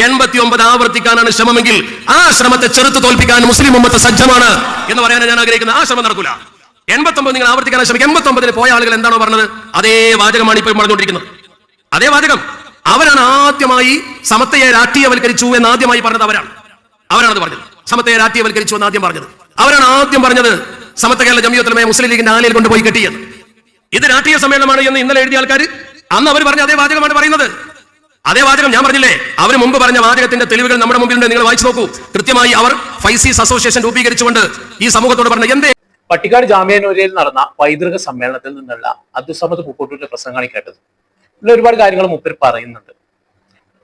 എൺപത്തി ഒമ്പത് ആവർത്തിക്കാനാണ് ശ്രമമെങ്കിൽ ആ ശ്രമത്തെ ചെറുത്ത് തോൽപ്പിക്കാൻ മുസ്ലിം ഉമ്മത്ത് സജ്ജമാണ് എന്ന് പറയാൻ ഞാൻ ആഗ്രഹിക്കുന്നത്. ആ ശ്രമം നടക്കൂല. എൺപത്തി ഒമ്പത് നിങ്ങൾ ആവർത്തിക്കാൻ ശ്രമിക്കും എൺപത്തി ഒമ്പതിൽ പോയ ആളുകൾ എന്താണോ പറഞ്ഞത്? അതേ വാചകമാണ് ഇപ്പോൾ പറഞ്ഞുകൊണ്ടിരിക്കുന്നത് അതേ വാചകം. അവരാണ് ആദ്യമായി സമത്തയെ രാഷ്ട്രീയവൽക്കരിച്ചു എന്ന് ആദ്യമായി പറഞ്ഞത് അവരാണ്. അവരാണത് പറഞ്ഞത്. സമത്തയെ രാഷ്ട്രീയവൽക്കരിച്ചു എന്ന് ആദ്യം പറഞ്ഞത്. അവരാണ് ആദ്യം പറഞ്ഞത് സമത്ത കേരള ജമിയത്തിലുമേ മുസ്ലിം ലീഗിന്റെ ആലയിൽ കൊണ്ടുപോയി കെട്ടിയത്. ഇത് രാഷ്ട്രീയ സമ്മേളനമാണ് എന്ന് ഇന്നലെ എഴുതിയ ആൾക്കാർ അന്ന് അവർ പറഞ്ഞ അതേ വാചകമാണ് പറയുന്നത്. അതേ വാചകം ഞാൻ പറഞ്ഞില്ലേ? അവർ മുമ്പ് പറഞ്ഞ വാചകത്തിന്റെ തെളിവുകൾ നമ്മുടെ മുമ്പിലുണ്ട്. നിങ്ങൾ വായിച്ചു നോക്കൂ. കൃത്യമായി അവർ ഫൈസീസ് അസോസിയേഷൻ രൂപീകരിച്ചുകൊണ്ട് ഈ സമൂഹത്തോട് പറഞ്ഞ എന്തേ? പട്ടിക്കാട് ജാമ്യനൂരിയിൽ നടന്ന പൈതൃക സമ്മേളനത്തിൽ നിന്നുള്ള അബ്ദുസമദ് പൂക്കോട്ടൂരിന്റെ പ്രസംഗമാണ് കേട്ടത്. ഇതിൽ ഒരുപാട് കാര്യങ്ങൾ മുപ്പർ പറയുന്നുണ്ട്.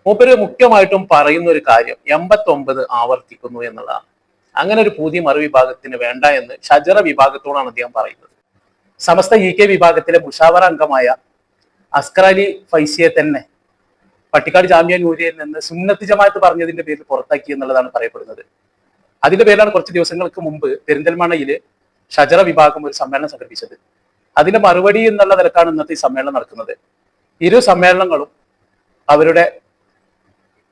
മൂപ്പര് മുഖ്യമായിട്ടും പറയുന്ന ഒരു കാര്യം എൺപത്തി ഒമ്പത് ആവർത്തിക്കുന്നു എന്നുള്ളതാണ്. അങ്ങനെ ഒരു പുതിയ മറുവിഭാഗത്തിന് വേണ്ട എന്ന് ഷജറ വിഭാഗത്തോടാണ് അദ്ദേഹം പറയുന്നത്. സമസ്ത ഇ കെ വിഭാഗത്തിലെ മുഷാവറ അംഗമായ അസ്കർ അലി ഫൈസിയെ തന്നെ പട്ടിക്കാട് ജാമ്യ നൂരിയിൽ നിന്ന് സുന്നത്ത് ജമാഅത്ത് പറഞ്ഞതിന്റെ പേരിൽ പുറത്താക്കി എന്നുള്ളതാണ് പറയപ്പെടുന്നത്. അതിന്റെ പേരിലാണ് കുറച്ച് ദിവസങ്ങൾക്ക് മുമ്പ് പെരിന്തൽമണ്ണയിൽ ഷജറ വിഭാഗം ഒരു സമ്മേളനം സംഘടിപ്പിച്ചത്. അതിന്റെ മറുപടി എന്നുള്ള നിലക്കാണ് ഇന്നത്തെ ഈ സമ്മേളനം നടക്കുന്നത്. ഇരു സമ്മേളനങ്ങളും അവരുടെ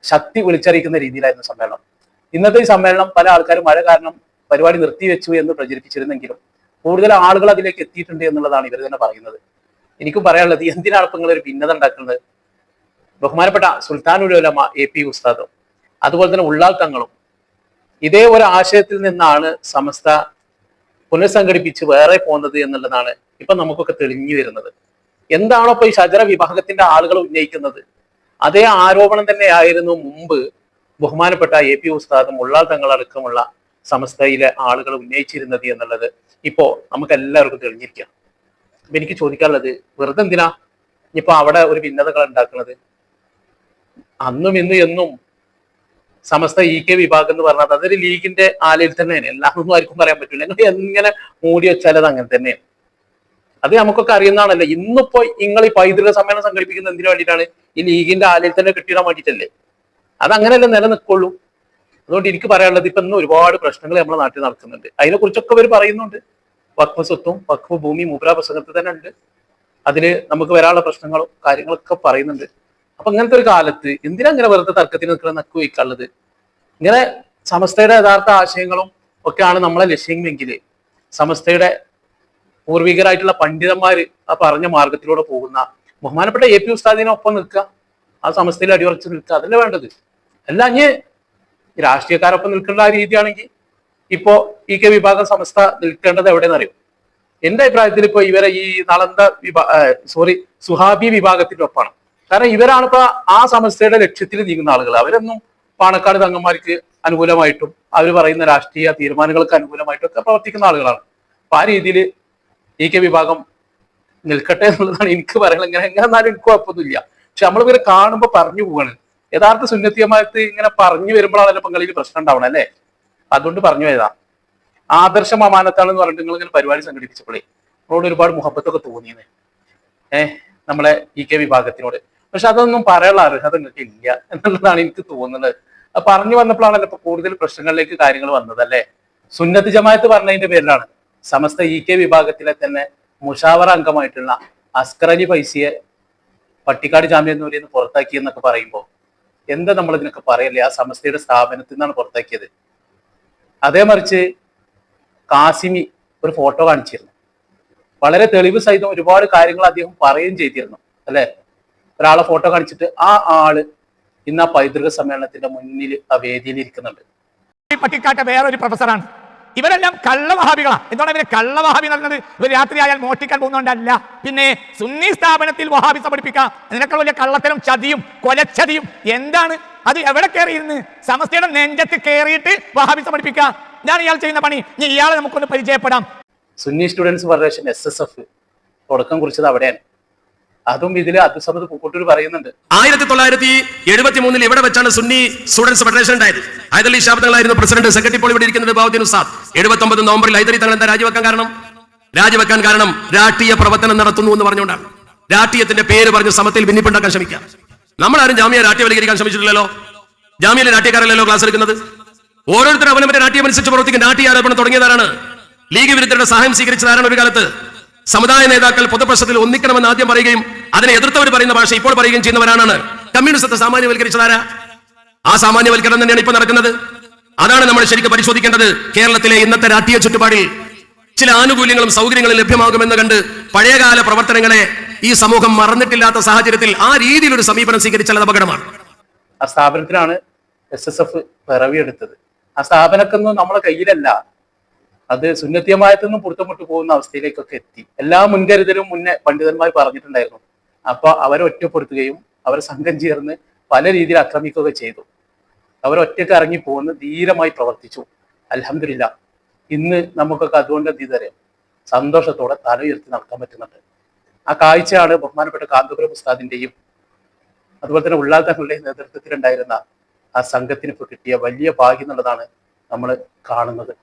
ശക്തി വിളിച്ചറിയിക്കുന്ന രീതിയിലായിരുന്നു സമ്മേളനം. ഇന്നത്തെ ഈ സമ്മേളനം പല ആൾക്കാരും മഴ കാരണം പരിപാടി നിർത്തിവെച്ചു എന്ന് പ്രചരിപ്പിച്ചിരുന്നെങ്കിലും കൂടുതൽ ആളുകൾ അതിലേക്ക് എത്തിയിട്ടുണ്ട് എന്നുള്ളതാണ് ഇവർ തന്നെ പറയുന്നത്. എനിക്കും പറയാനുള്ളത് എന്തിനാണ് നിങ്ങൾ ഒരു ഭിന്നത ഉണ്ടാക്കുന്നത്? ബഹുമാനപ്പെട്ട സുൽത്താൻ ഉലമ എ പി ഉസ്താദും അതുപോലെ തന്നെ ഉള്ളാൾ തങ്ങളും ഇതേ ഒരു ആശയത്തിൽ നിന്നാണ് സമസ്ത പുനഃസംഘടിപ്പിച്ച് വേറെ പോകുന്നത് എന്നുള്ളതാണ് ഇപ്പൊ നമുക്കൊക്കെ തെളിഞ്ഞു വരുന്നത്. എന്താണോ ഇപ്പൊ ഈ ഷജറ വിഭാഗത്തിന്റെ ആളുകൾ ഉന്നയിക്കുന്നത്? അതേ ആരോപണം തന്നെയായിരുന്നു മുമ്പ് ബഹുമാനപ്പെട്ട എ പി ഉസ്താദും ഉള്ളാൾ തങ്ങളടക്കമുള്ള സമസ്തയിലെ ആളുകൾ ഉന്നയിച്ചിരുന്നത് എന്നുള്ളത് ഇപ്പോ നമുക്ക് എല്ലാവർക്കും തെളിഞ്ഞിരിക്കാം അപ്പൊ എനിക്ക് ചോദിക്കാനുള്ളത് വെറുതെ എന്തിനാ ഇനിയിപ്പോ അവിടെ ഒരു ഭിന്നതകൾ ഉണ്ടാക്കുന്നത്? അന്നും ഇന്നും എന്നും സമസ്ത ഇ കെ വിഭാഗം എന്ന് പറഞ്ഞാൽ അതൊരു ലീഗിന്റെ ആലയിൽ തന്നെയാണ്. എല്ലാവർക്കും ആർക്കും പറയാൻ പറ്റില്ല നിങ്ങൾ എങ്ങനെ മൂടി വെച്ചാൽ അത് അങ്ങനെ തന്നെയാണ്. അത് നമുക്കൊക്കെ അറിയുന്നതാണല്ലോ. ഇന്നിപ്പോ നിങ്ങൾ ഈ പൈതൃക സമ്മേളനം സംഘടിപ്പിക്കുന്നത് എന്തിനു വേണ്ടിയിട്ടാണ്? ഈ ലീഗിന്റെ ആലയിൽ തന്നെ കെട്ടിയിടാൻ വേണ്ടിയിട്ടല്ലേ? അത് അങ്ങനെയല്ലേ നിലനിൽക്കുള്ളൂ. അതുകൊണ്ട് എനിക്ക് പറയാനുള്ളത് ഇപ്പൊ ഇന്ന് ഒരുപാട് പ്രശ്നങ്ങൾ നമ്മുടെ നാട്ടിൽ നടക്കുന്നുണ്ട്. അതിനെ കുറിച്ചൊക്കെ അവർ പറയുന്നുണ്ട്. വഖഫ് സ്വത്തും വഖഫ് ഭൂമി മുബ്ര പ്രസംഗത്തിൽ തന്നെ ഉണ്ട്. അതിൽ നമുക്ക് വരാനുള്ള പ്രശ്നങ്ങളും കാര്യങ്ങളൊക്കെ പറയുന്നുണ്ട്. അപ്പൊ അങ്ങനത്തെ ഒരു കാലത്ത് എന്തിനാ ഇങ്ങനെ വെറുതെ തർക്കത്തിന് നിൽക്കുന്ന നക്കു വയ്ക്കാനുള്ളത്? ഇങ്ങനെ സമസ്തയുടെ യഥാർത്ഥ ആശയങ്ങളും ഒക്കെയാണ് നമ്മളെ ലക്ഷ്യമെങ്കിൽ സമസ്തയുടെ പൂർവികരായിട്ടുള്ള പണ്ഡിതന്മാർ ആ പറഞ്ഞ മാർഗത്തിലൂടെ പോകുന്ന ബഹുമാനപ്പെട്ട എ പി ഉസ്താദിനൊപ്പം നിൽക്കുക ആ സമസ്തയിൽ അടിയുറച്ച് നിൽക്കുക അതല്ലേ വേണ്ടത്? അല്ല ഇനി രാഷ്ട്രീയക്കാരൊപ്പം നിൽക്കേണ്ട ആ രീതിയാണെങ്കിൽ ഇപ്പോ ഇ കെ വിഭാഗം സമസ്ത നിൽക്കേണ്ടത് എവിടെയെന്നറിയും എന്റെ അഭിപ്രായത്തിൽ ഇപ്പൊ ഇവരെ ഈ നളന്ത വിഭാ സോറി സുഹാബി വിഭാഗത്തിന്റെ ഒപ്പാണ്. കാരണം ഇവരാണ് ഇപ്പൊ ആ സമസ്യയുടെ ലക്ഷ്യത്തിൽ നീങ്ങുന്ന ആളുകൾ അവരൊന്നും പാണക്കാട് തങ്ങന്മാർക്ക് അനുകൂലമായിട്ടും അവർ പറയുന്ന രാഷ്ട്രീയ തീരുമാനങ്ങൾക്ക് അനുകൂലമായിട്ടും ഒക്കെ പ്രവർത്തിക്കുന്ന ആളുകളാണ്. അപ്പൊ ആ രീതിയിൽ ഇ കെ വിഭാഗം നിൽക്കട്ടെ എന്നുള്ളതാണ് എനിക്ക് പറയുന്നത് ഇങ്ങനെ എങ്ങനെ എന്നാലും എനിക്ക് കുഴപ്പമൊന്നുമില്ല. പക്ഷെ നമ്മൾ ഇവരെ കാണുമ്പോൾ പറഞ്ഞു പോവാണ്. യഥാർത്ഥ സുന്നത്തിയമായിട്ട് ഇങ്ങനെ പറഞ്ഞു വരുമ്പോഴാണല്ലോ പങ്കാളിയിൽ പ്രശ്നം ഉണ്ടാവണം അല്ലേ? അതുകൊണ്ട് പറഞ്ഞു പോയതാ. ആദർശ മമാനത്താണെന്ന് പറഞ്ഞിട്ട് നിങ്ങൾ ഇങ്ങനെ പരിപാടി സംഘടിപ്പിച്ചപ്പോഴേ നമ്മളോട് ഒരുപാട് മുഹബത്തൊക്കെ തോന്നിയത് ഏഹ് നമ്മളെ ഇ കെ വിഭാഗത്തിനോട്. പക്ഷെ അതൊന്നും പറയാനുള്ള അർഹത നിങ്ങൾക്ക് ഇല്ല എന്നുള്ളതാണ് എനിക്ക് തോന്നുന്നത്. പറഞ്ഞു വന്നപ്പോഴാണല്ലോ ഇപ്പൊ കൂടുതൽ പ്രശ്നങ്ങളിലേക്ക് കാര്യങ്ങൾ വന്നത് അല്ലെ സുന്നത്ത് ജമാഅത്ത് പറഞ്ഞതിന്റെ പേരിലാണ് സമസ്ത ഇ കെ വിഭാഗത്തിലെ തന്നെ മുഷാവറ അംഗമായിട്ടുള്ള അസ്കർ അലി പൈസിയെ പട്ടിക്കാട് ജാമ്യന്നൂരിൽ നിന്ന് പുറത്താക്കി എന്നൊക്കെ പറയുമ്പോൾ എന്താ നമ്മൾ ഇതിനൊക്കെ പറയല്ലേ? ആ സമസ്തയുടെ സ്ഥാപനത്തിൽ നിന്നാണ് പുറത്താക്കിയത്. അതേ മറിച്ച് കാസിമി ഒരു ഫോട്ടോ കാണിച്ചിരുന്നു. വളരെ തെളിവ് സഹിതം ഒരുപാട് കാര്യങ്ങൾ അദ്ദേഹം പറയുകയും ചെയ്തിരുന്നു. അല്ലെ? ഒരാളെ ഫോട്ടോ കാണിച്ചിട്ട് ആ ആൾ ഇന്ന് ആ പൈതൃക സമ്മേളനത്തിന്റെ മുന്നിൽ ആ വേദിയിൽ ഇരിക്കുന്നുണ്ട്. വേറെ വേറൊരു പ്രൊഫസറാണ്. ഇവരെല്ലാം കള്ളവഹാബികളാണ് എന്താണ് ഇവർ കള്ളവഹാബി നടന്നത് ഇവർ രാത്രിയായാൽ മോഷ്ടിക്കാൻ പോകുന്നതുകൊണ്ടല്ല പിന്നെ സുന്നി സ്ഥാപനത്തിൽ വഹാബി പഠിപ്പിക്കാം അതിനേക്കാൾ വലിയ കള്ളത്തരം ചതിയും കൊലച്ചതിയും എന്താണ്? അത് എവിടെ കയറിയിരുന്ന് സമസ്തയുടെ നെഞ്ചത്ത് കയറിയിട്ട് വഹാബി പഠിപ്പിക്കാം ഞാൻ ഇയാൾ ചെയ്യുന്ന പണി. ഇനി ഇയാളെ നമുക്കൊന്ന് പരിചയപ്പെടാം. Sunni students federation S S F തുടക്കം കുറിച്ചത് അവിടെയാണ്. അതും ഇതിൽ അബ്ദുസമദ് പൂക്കോട്ടൂർ പറയുന്നുണ്ട്. ആയിരത്തി തൊള്ളായിരത്തി എഴുപത്തി മൂന്നിൽ ഇവിടെ വെച്ചാണ് സുന്നി സ്റ്റുഡൻസ് ഫെഡറേഷൻ ഉണ്ടായത്? ഹൈദലി ഷാബ്ദങ്ങളായിരുന്നു പ്രസിഡന്റ് സെക്രട്ടറി ഇപ്പോൾ ഇവിടെ ഇരിക്കുന്നത് ബാബുദ്ദീൻ ഉസ്താദ്. എഴുപത്തി ഒമ്പത് നവംബറിൽ ഹൈദരി തങ്ങൾ എന്താ രാജിവെക്കാൻ കാരണം? രാജിവെക്കാൻ കാരണം രാഷ്ട്രീയ പ്രവർത്തനം നടത്തുന്നു എന്ന് പറഞ്ഞുകൊണ്ടാണ്. രാഷ്ട്രീയത്തിന്റെ പേര് പറഞ്ഞ് സമത്തിൽ ഭിന്നിപ്പുണ്ടാക്കാൻ ശ്രമിക്കാം നമ്മളാരും ജാമ്യ രാഷ്ട്രീയവൽക്കരിക്കാൻ ശ്രമിച്ചിട്ടില്ലല്ലോ? ജാമ്യയിലെ രാഷ്ട്രീയക്കാരല്ലല്ലോ ക്ലാസ് എടുക്കുന്നത്? ഓരോരുത്തരും അവനവന്റെ രാഷ്ട്രീയമനുസരിച്ച് പ്രവർത്തിക്കും. രാഷ്ട്രീയ ആരോപണം തുടങ്ങിയതാരാണ്? ലീഗ് വിരുദ്ധരുടെ സഹായം സ്വീകരിച്ചതാരാണ് ഒരു കാലത്ത്? സമുദായ നേതാക്കൾ പൊതുപ്രശ്നത്തിൽ ഒന്നിക്കണമെന്ന് ആദ്യം പറയുകയും അതിനെ എതിർത്തവർ പറയുന്ന ഭാഷ ഇപ്പോൾ പറയുകയും ചെയ്യുന്നവരാണ് കമ്മ്യൂണിസത്തെ സാമാന്യവൽക്കരിച്ചതാരാ? ആ സാമാന്യവൽക്കരണം തന്നെയാണ് ഇപ്പൊ നടക്കുന്നത്. അതാണ് നമ്മൾ ശരിക്കും പരിശോധിക്കേണ്ടത്. കേരളത്തിലെ ഇന്നത്തെ രാഷ്ട്രീയ ചുറ്റുപാടിൽ ചില ആനുകൂല്യങ്ങളും സൗകര്യങ്ങളും ലഭ്യമാകുമെന്ന് കണ്ട് പഴയകാല പ്രവർത്തനങ്ങളെ ഈ സമൂഹം മറന്നിട്ടില്ലാത്ത സാഹചര്യത്തിൽ ആ രീതിയിൽ ഒരു സമീപനം സ്വീകരിച്ചാൽ അപകടമാണ്. ആ സ്ഥാപനത്തിനാണ് എസ് എസ് എഫ് പിറവിയെടുത്തത്. ആ സ്ഥാപനമൊന്നും നമ്മളെ കയ്യിലല്ല. അത് സുന്നത്തിയമായത്തിൽ നിന്നും പോകുന്ന അവസ്ഥയിലേക്കൊക്കെ എത്തി. എല്ലാ മുൻകരുതലും മുന്നേ പണ്ഡിതന്മാർ പറഞ്ഞിട്ടുണ്ടായിരുന്നു. അപ്പൊ അവരെ ഒറ്റപ്പെടുത്തുകയും അവരെ സംഘം ചേർന്ന് പല രീതിയിൽ ആക്രമിക്കുകയൊക്കെ ചെയ്തു. അവരൊറ്റക്ക് ഇറങ്ങി പോകുന്ന ധീരമായി പ്രവർത്തിച്ചു. അലഹമില്ല ഇന്ന് നമുക്കൊക്കെ അതുകൊണ്ട് എന്ത് ചെയ്തറിയാം സന്തോഷത്തോടെ തല ഉയർത്തി നടക്കാൻ പറ്റുന്നുണ്ട്. ആ കാഴ്ചയാണ് ബഹുമാനപ്പെട്ട കാന്തപുരം ഉസ്താദിന്റെയും അതുപോലെ തന്നെ ഉള്ളാൽ തങ്ങളുടെയും നേതൃത്വത്തിലുണ്ടായിരുന്ന ആ സംഘത്തിന് ഇപ്പോൾ കിട്ടിയ വലിയ ഭാഗ്യം എന്നുള്ളതാണ് നമ്മൾ കാണുന്നത്.